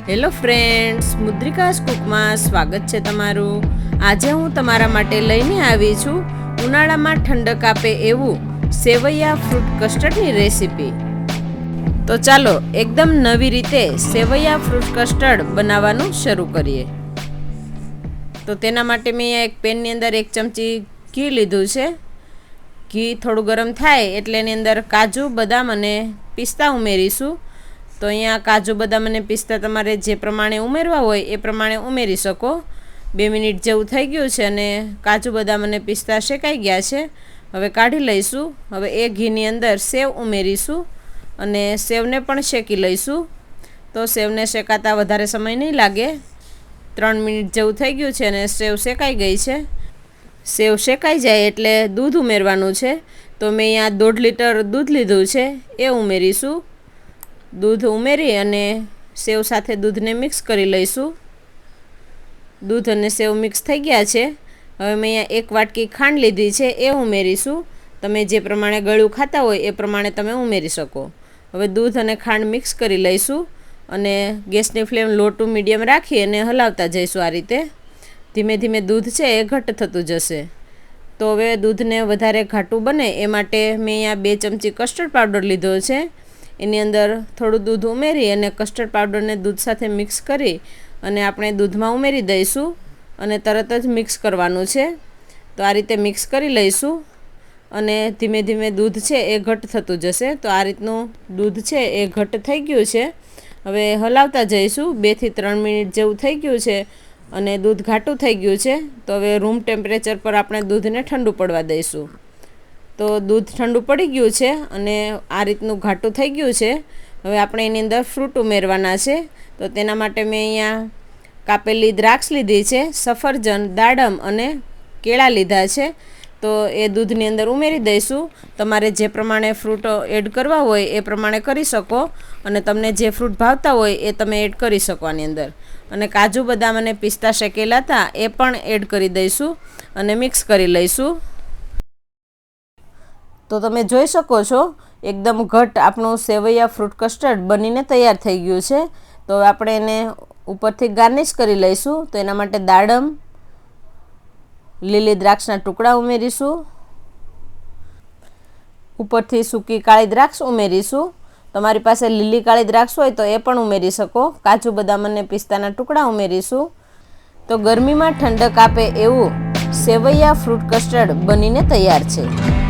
Hello friends મુદ્રિકાસ કુકમાં સ્વાગત છે તમારું. આજે હું તમારા માટે લઈને આવી છું ઉનાળામાં ઠંડક આપે એવું સેવૈયા ફ્રૂટ કસ્ટર્ડની રેસીપી તો ચાલો, એકદમ નવી રીતે સેવૈયા ફ્રૂટ કસ્ટર્ડ બનાવવાનું શરૂ કરીએ. તો તેના માટે મેં એક પેનની અંદર એક ચમચી ઘી લીધું છે. ઘી થોડું ગરમ થાય એટલે એની અંદર કાજુ, બદામ અને પિસ્તા ઉમેરીશું. તો અહીંયા કાજુ બદામ અને પિસ્તા તમારે જે પ્રમાણે ઉમેરવા હોય એ પ્રમાણે ઉમેરી શકો. બે મિનિટ જેવું થઈ ગયું છે અને કાજુ બદામ અને પિસ્તા શેકાઈ ગયા છે. હવે કાઢી લઈશું. હવે એ ઘીની અંદર સેવ ઉમેરીશું અને સેવને પણ શેકી લઈશું. તો સેવને શેકાતા વધારે સમય નહીં લાગે. ત્રણ મિનિટ જેવું થઈ ગયું છે અને સેવ શેકાઈ ગઈ છે. સેવ શેકાઈ જાય એટલે દૂધ ઉમેરવાનું છે. તો મેં અહીંયા દોઢ લીટર દૂધ લીધું છે. એ ઉમેરીશું. દૂધ ઉમેરી અને સેવ સાથે દૂધને મિક્સ કરી લઈશું. દૂધ અને સેવ મિક્સ થઈ ગયા છે. હવે મેં અહીંયા એક વાટકી ખાંડ લીધી છે, એ ઉમેરીશું. તમે જે પ્રમાણે ગળ્યું ખાતા હોય, એ પ્રમાણે તમે ઉમેરી શકો. હવે દૂધ અને ખાંડ મિક્સ કરી લઈશું અને ગેસની ફ્લેમ લો ટુ મીડિયમ રાખી અને હલાવતા જઈશું આ રીતે. ધીમે ધીમે દૂધ છે, એ ઘટ થતું જશે. તો હવે દૂધને વધારે ઘાટું બને, એ માટે મેં અહીંયા બે ચમચી કસ્ટર્ડ પાવડર લીધો છે. એની અંદર થોડું દૂધ ઉમેરી અને કસ્ટર્ડ પાવડરને દૂધ સાથે મિક્સ કરી અને આપણે દૂધમાં ઉમેરી દઈશું અને તરત જ મિક્સ કરવાનું છે. તો આ રીતે મિક્સ કરી લઈશું અને ધીમે ધીમે દૂધ છે એ ઘટ થતું જશે. તો આ રીતનું દૂધ છે એ ઘટ થઈ ગયું છે. હવે હલાવતા જઈશું. બેથી ત્રણ મિનિટ જેવું થઈ ગયું છે અને દૂધ ઘાટું થઈ ગયું છે. તો હવે રૂમ ટેમ્પરેચર પર આપણે દૂધને ઠંડુ પડવા દઈશું. તો દૂધ ઠંડુ પડી ગયું છે અને આ રીતનું ઘાટું થઈ ગયું છે. હવે આપણે એની અંદર ફ્રૂટ ઉમેરવાના છે. તો તેના માટે મેં અહીંયા કાપેલી દ્રાક્ષ લીધી છે, સફરજન, દાડમ અને કેળા લીધા છે. તો એ દૂધની અંદર ઉમેરી દઈશું. તમારે જે પ્રમાણે ફ્રૂટ એડ કરવા હોય એ પ્રમાણે કરી શકો અને તમને જે ફ્રૂટ ભાવતા હોય એ તમે એડ કરી શકો આની અંદર. અને કાજુ બદામ અને પિસ્તા શેકેલા હતા એ પણ એડ કરી દઈશું અને મિક્સ કરી લઈશું. તો તમે જોઈ શકો છો, એકદમ ઘટ આપણું સેવૈયા ફ્રૂટ કસ્ટર્ડ બનીને તૈયાર થઈ ગયું છે. તો આપણે એને ઉપરથી ગાર્નિશ કરી લઈશું. તો એના માટે દાડમ, લીલી દ્રાક્ષના ટુકડા ઉમેરીશું. ઉપરથી સૂકી કાળી દ્રાક્ષ ઉમેરીશું. તમારી પાસે લીલી કાળી દ્રાક્ષ હોય તો એ પણ ઉમેરી શકો. કાજુ, બદામ અને પિસ્તાના ટુકડા ઉમેરીશું. તો ગરમીમાં ઠંડક આપે એવું સેવૈયા ફ્રૂટ કસ્ટર્ડ બનીને તૈયાર છે.